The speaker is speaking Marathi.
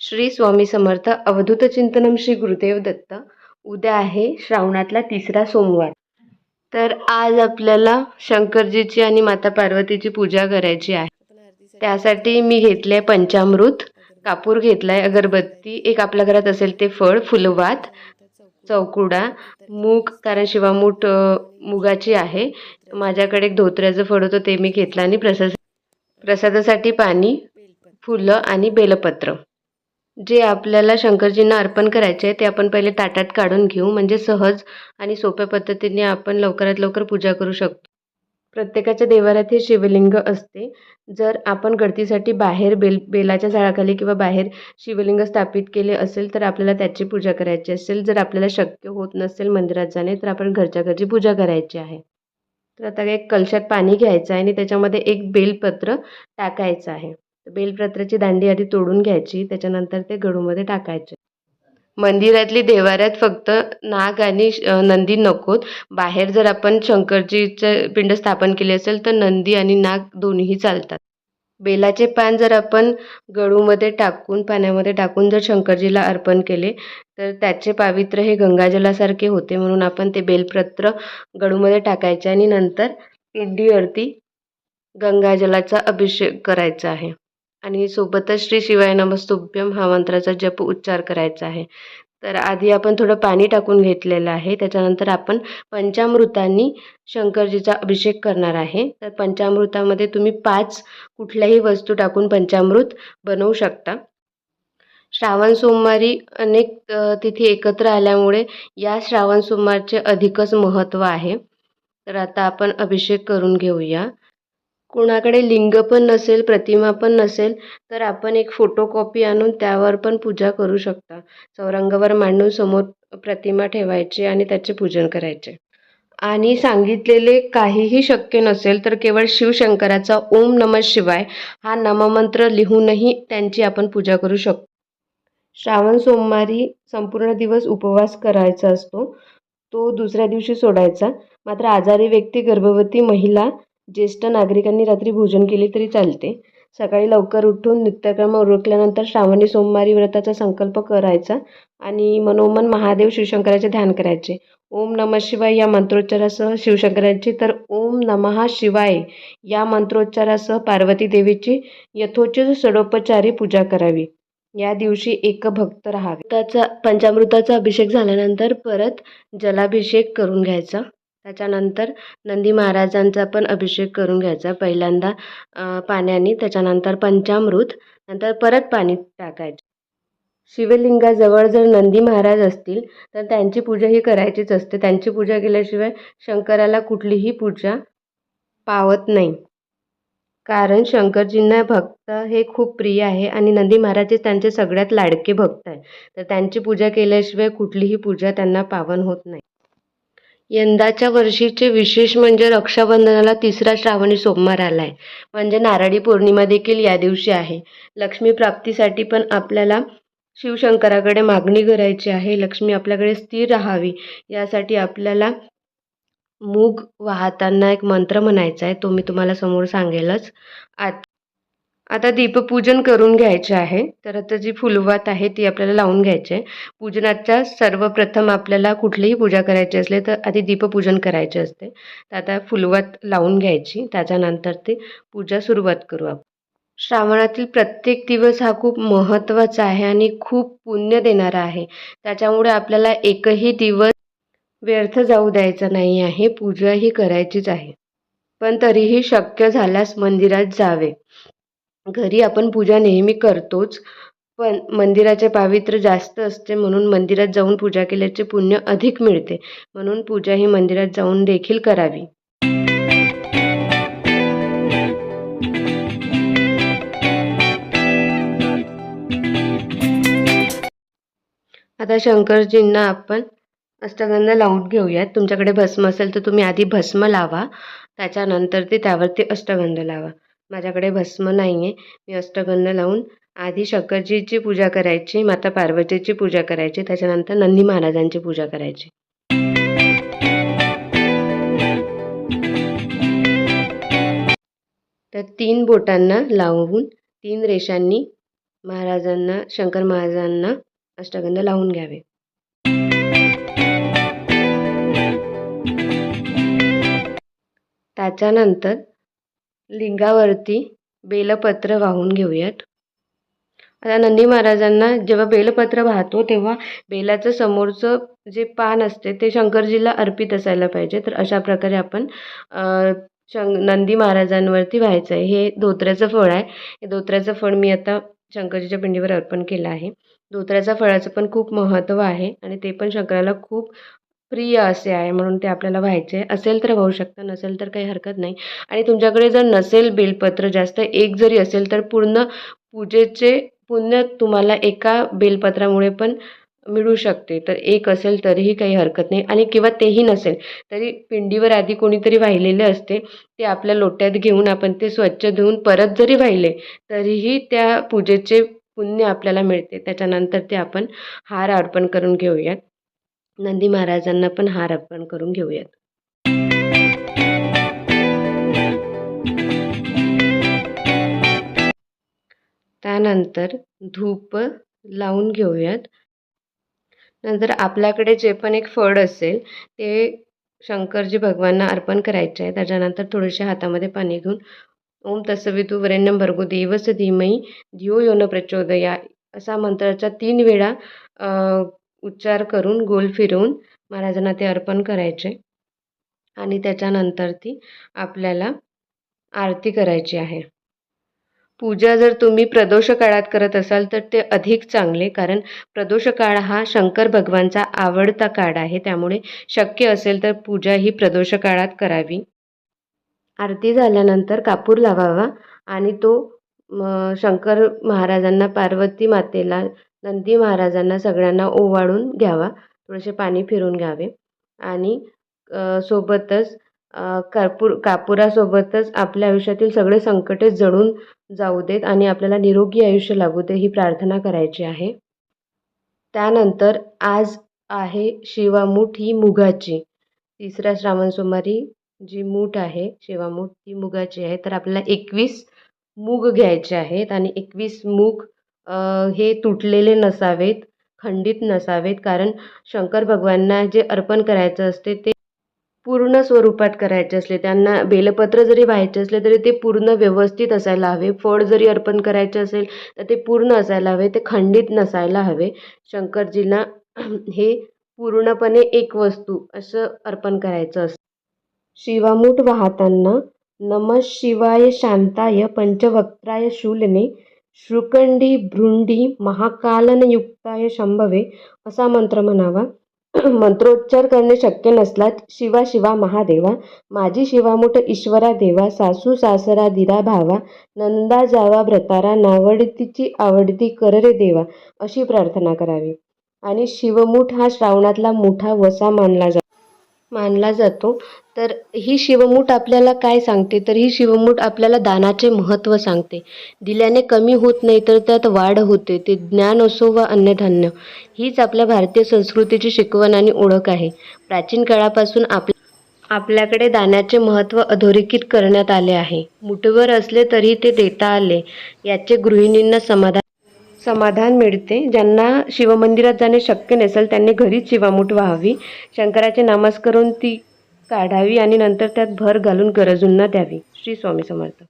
श्री स्वामी समर्थ अवधूत चिंतनम श्री गुरुदेव दत्त. उद्या आहे श्रावणातला तिसरा सोमवार. तर आज आपल्याला शंकरजीची आणि माता पार्वतीची पूजा करायची आहे. त्यासाठी मी घेतले आहे पंचामृत कापूर घेतला आहे अगरबत्ती एक आपल्या घरात असेल ते फळ फुलवात चौकुडा मूग कारण शिवामूठ मुगाची आहे. माझ्याकडे एक धोत्र्याचं फळ होतं ते मी घेतलं आणि प्रसाद प्रसादासाठी पाणी फुलं आणि बेलपत्र. जे आपल्याला शंकरजींना अर्पण करायचे आहे ते आपण पहिले ताटात काढून घेऊ. म्हणजे सहज आणि सोप्या पद्धतीने आपण लवकरात लवकर पूजा करू शकतो. प्रत्येकाच्या देवाऱ्यात हे शिवलिंग असते. जर आपण गळतीसाठी बाहेर बेल बेलाच्या झाडाखाली किंवा बाहेर शिवलिंग स्थापित केले असेल तर आपल्याला त्याची पूजा करायची असेल. जर आपल्याला शक्य होत नसेल मंदिरात जाणे तर आपण घरच्या घरची पूजा करायची आहे. तर आता एक कलशात पाणी घ्यायचं आहे आणि त्याच्यामध्ये एक बेलपत्र टाकायचं आहे. बेलपत्राची दांडी आधी तोडून घ्यायची त्याच्यानंतर ते गडूमध्ये टाकायचे. मंदिरातली देवाऱ्यात फक्त नाग आणि श- नंदी नकोत. बाहेर जर आपण शंकरजीचं पिंड स्थापन केले असेल तर नंदी आणि नाग दोन्हीही चालतात. बेलाचे पान जर आपण गडूमध्ये टाकून पाण्यामध्ये टाकून जर शंकरजीला अर्पण केले तर त्याचे पावित्र्य हे गंगाजलासारखे होते म्हणून आपण ते बेलपत्र गडूमध्ये टाकायचे आणि नंतर पिंडीवरती गंगाजलाचा अभिषेक करायचा आहे. आणि सोबतच श्री शिवाय नमस्तुभ्यम हा मंत्राचा जप उच्चार करायचा आहे. तर आधी आपण थोडं पाणी टाकून घेतलेलं आहे. त्याच्यानंतर आपण पंचामृतांनी शंकरजीचा अभिषेक करणार आहे. तर पंचामृतामध्ये तुम्ही पाच कुठल्याही वस्तू टाकून पंचामृत बनवू शकता. श्रावण सोमवारी अनेक तिथी एकत्र आल्यामुळे या श्रावण सोमवारचे अधिकच महत्त्व आहे. तर आता आपण अभिषेक करून घेऊया. कोणाकडे लिंग पण नसेल प्रतिमा पण नसेल तर आपण एक फोटोकॉपी आणून त्यावर पण पूजा करू शकता. चौरंगावर मांडून समोर प्रतिमा ठेवायची आणि त्याचे पूजन करायचे. आणि सांगितलेले काहीही शक्य नसेल तर केवळ शिवशंकराचा ओम नमः शिवाय हा नममंत्र लिहूनही त्यांची आपण पूजा करू शकतो श्रावण सोमवारी संपूर्ण दिवस उपवास करायचा असतो. तो दुसऱ्या दिवशी सोडायचा. मात्र आजारी व्यक्ती गर्भवती महिला ज्येष्ठ नागरिकांनी रात्री भोजन केले तरी चालते. सकाळी लवकर उठून नित्यक्रम उरकल्यानंतर श्रावणी सोमवारी व्रताचा संकल्प करायचा आणि मनोमन महादेव शिवशंकराचे ध्यान करायचे. ओम नमः शिवाय या मंत्रोच्चारासह शिवशंकरांची तर ओम नमः शिवाय या मंत्रोच्चारासह पार्वती देवीची यथोचित षडोपचारी पूजा करावी. या दिवशी एक भक्त राहावे. त्याचा पंचामृताचा अभिषेक झाल्यानंतर परत जलाभिषेक करून घ्यायचा. त्याच्यानंतर नंदी महाराजांचा पण अभिषेक करून घ्यायचा. पहिल्यांदा पाण्याने त्याच्यानंतर पंचामृत नंतर परत पाणी टाकायचे. शिवलिंगाजवळ जर नंदी महाराज असतील तर त्यांची पूजा ही करायचीच असते. त्यांची पूजा केल्याशिवाय शंकराला कुठलीही पूजा पावत नाही. कारण शंकरजींना भक्त हे खूप प्रिय आहे आणि नंदी महाराज हे त्यांचे सगळ्यात लाडके भक्त आहे तर त्यांची पूजा केल्याशिवाय कुठलीही पूजा त्यांना पावन होत नाही. यंदाच्या वर्षीचे विशेष म्हणजे रक्षाबंधनाला तिसरा श्रावणी सोमवार आला आहे म्हणजे नारळी पौर्णिमा देखील या दिवशी आहे. लक्ष्मी प्राप्तीसाठी पण आपल्याला शिवशंकराकडे मागणी करायची आहे. लक्ष्मी आपल्याकडे स्थिर राहावी. यासाठी आपल्याला मूग वाहताना एक मंत्र म्हणायचा आहे. तो मी तुम्हाला समोर सांगेलच. आत आता दीपपूजन करून घ्यायचे आहे. तर आता जी फुलवात आहे ती आपल्याला लावून घ्यायची आहे. पूजनाच्या सर्वप्रथम आपल्याला कुठलीही पूजा करायची असली तर आधी दीपपूजन करायचे असते. तर आता फुलवात लावून घ्यायची. त्याच्यानंतर ते पूजा सुरुवात करू आपण. श्रावणातील प्रत्येक दिवस हा खूप महत्त्वाचा आहे आणि खूप पुण्य देणारा आहे. त्याच्यामुळे आपल्याला एकही दिवस व्यर्थ जाऊ द्यायचा नाही आहे. पूजा ही करायचीच आहे. पण तरीही शक्य झाल्यास मंदिरात जावे. घरी आपण पूजा नेहमी करतोच पण मंदिराचे पावित्र्य जास्त असते म्हणून मंदिरात जाऊन पूजा केल्याचे पुण्य अधिक मिळते. म्हणून पूजा ही मंदिरात जाऊन देखील करावी. आता शंकरजींना आपण अष्टगंध लावून घेऊयात. तुमच्याकडे भस्म असेल तर तुम्ही आधी भस्म लावा त्याच्यानंतर ते त्यावरती अष्टगंध लावा. माझ्याकडे भस्म नाही आहे मी अष्टगंध लावून आधी शंकरजीची पूजा करायची माता पार्वतीची पूजा करायची त्याच्यानंतर नंदी महाराजांची पूजा करायची. तर तीन बोटांना लावून तीन रेषांनी महाराजांना शंकर महाराजांना अष्टगंध लावून घ्यावे. त्याच्यानंतर लिंगावरती बेलपत्र वाहून घेऊयात. आता नंदी महाराजांना जेव्हा बेलपत्र वाहतो तेव्हा बेलाचं समोरचं जे पान असते ते शंकरजीला अर्पित असायला पाहिजे. तर अशा प्रकारे आपण शं नंदी महाराजांवरती व्हायचं आहे. हे धोत्र्याचं फळ आहे. हे धोत्र्याचं फळ मी आता शंकरजीच्या पिंडीवर अर्पण केलं आहे. धोत्र्याच्या फळाचं पण खूप महत्त्व आहे आणि ते पण शंकराला खूप प्रिय असे आहे म्हणून ते आपल्याला व्हायचे. असेल तर वाहू शकता नसेल तर काही हरकत नाही. आणि तुमच्याकडे जर नसेल बेलपत्र जास्त एक जरी असेल तर पूर्ण पूजेचे पुण्य तुम्हाला एका बेलपत्रामुळे पण मिळू शकते. तर एक असेल तरीही काही हरकत नाही. आणि किंवा तेही नसेल तरी पिंडीवर आधी कोणीतरी वाहिलेले असते ते आपल्या लोट्यात घेऊन आपण ते स्वच्छ धुवून परत जरी वाहिले तरीही त्या पूजेचे पुण्य आपल्याला मिळते. त्याच्यानंतर ते आपण हार अर्पण करून घेऊयात. नंदी महाराजांना पण हार अर्पण करून घेऊयात. त्यानंतर धूप लावून घेऊयात. नंतर आपल्याकडे जे पण एक फळ असेल ते शंकरजी भगवानना अर्पण करायचे आहे. त्याच्यानंतर थोडेसे हातामध्ये पाणी घेऊन ओम तत्सवितु वरेण्यं भर्गो देवस्य धीमहि धियो योन प्रचोदया असा मंत्राचा तीन वेळा उच्चार करून गोल फिरवून महाराजांना ते अर्पण करायचे. आणि त्याच्यानंतर ती आपल्याला आरती करायची आहे. पूजा जर तुम्ही प्रदोष काळात करत असाल तर ते अधिक चांगले कारण प्रदोष काळ हा शंकर भगवानचा आवडता काळ आहे. त्यामुळे शक्य असेल तर पूजा ही प्रदोष काळात करावी. आरती झाल्यानंतर कापूर लावावा आणि तो शंकर महाराजांना पार्वती मातेला नंदी महाराजांना सगळ्यांना ओवाळून घ्यावा. थोडेसे पाणी फिरून घ्यावे. आणि सोबतच कर्पूर कापुरासोबतच आपल्या आयुष्यातील सगळे संकटे जळून जाऊ देत आणि आपल्याला निरोगी आयुष्य लागू दे ही प्रार्थना करायची आहे. त्यानंतर आज आहे शिवामूठ ही मुगाची. तिसऱ्या श्रावण सोमवारी जी मूठ आहे शिवामूठ ती मुगाची आहे. तर आपल्याला एकवीस मूग घ्यायचे आहेत आणि एकवीस मूग हे तुटलेले नसावेत खंडित नसावेत. कारण शंकर भगवानना जे अर्पण करायचं असते ते पूर्ण स्वरूपात करायचे असले त्यांना बेलपत्र जरी व्हायचे असले तरी ते पूर्ण व्यवस्थित असायला हवे. फळ जरी अर्पण करायचे असेल तर ते पूर्ण असायला हवे ते खंडित नसायला हवे. शंकरजींना हे पूर्णपणे एक वस्तू असं अर्पण करायचं असतं. शिवामूठ वाहताना नम शिवाय शांताय पंचवक्त्राय शूलने श्रुकंडी भृंडी महाकालनयुक्ताय शंभवे असा मंत्र म्हणावा मंत्रोच्चार करणे शक्य नसला शिवा शिवा महादेवा माझी शिवामुठ ईश्वरा देवा सासू सासरा दिरा भावा नंदा जावा व्रतारा नावडतीची आवडती कर रे देवा अशी प्रार्थना करावी आणि शिवमूठ हा श्रावणातला मोठा वसा मानला जातो मानला जातो. तर ही शिवमूठ आपल्याला काय सांगते? तर ही शिवमूठ आपल्याला दानाचे महत्त्व सांगते. दिल्याने कमी होत नाही तर त्यात वाढ होते. ते ज्ञान असो व अन्नधान्य हीच आपल्या भारतीय संस्कृतीची शिकवण आणि ओळख आहे. प्राचीन काळापासून आप आपल्याकडे दाण्याचे महत्त्व अधोरेखित करण्यात आले आहे. मुठभर असले तरी ते देता आले. याचे गृहिणींना समाधान समाधान मिळते. ज्यांना शिवमंदिरात जाणे शक्य नसेल त्यांनी घरीच शिवामूठ व्हावी. शंकराचे नामस्मरण ती काढावी आणि नंतर त्यात भर घालून गरजूंना द्यावी. श्री स्वामी समर्थ.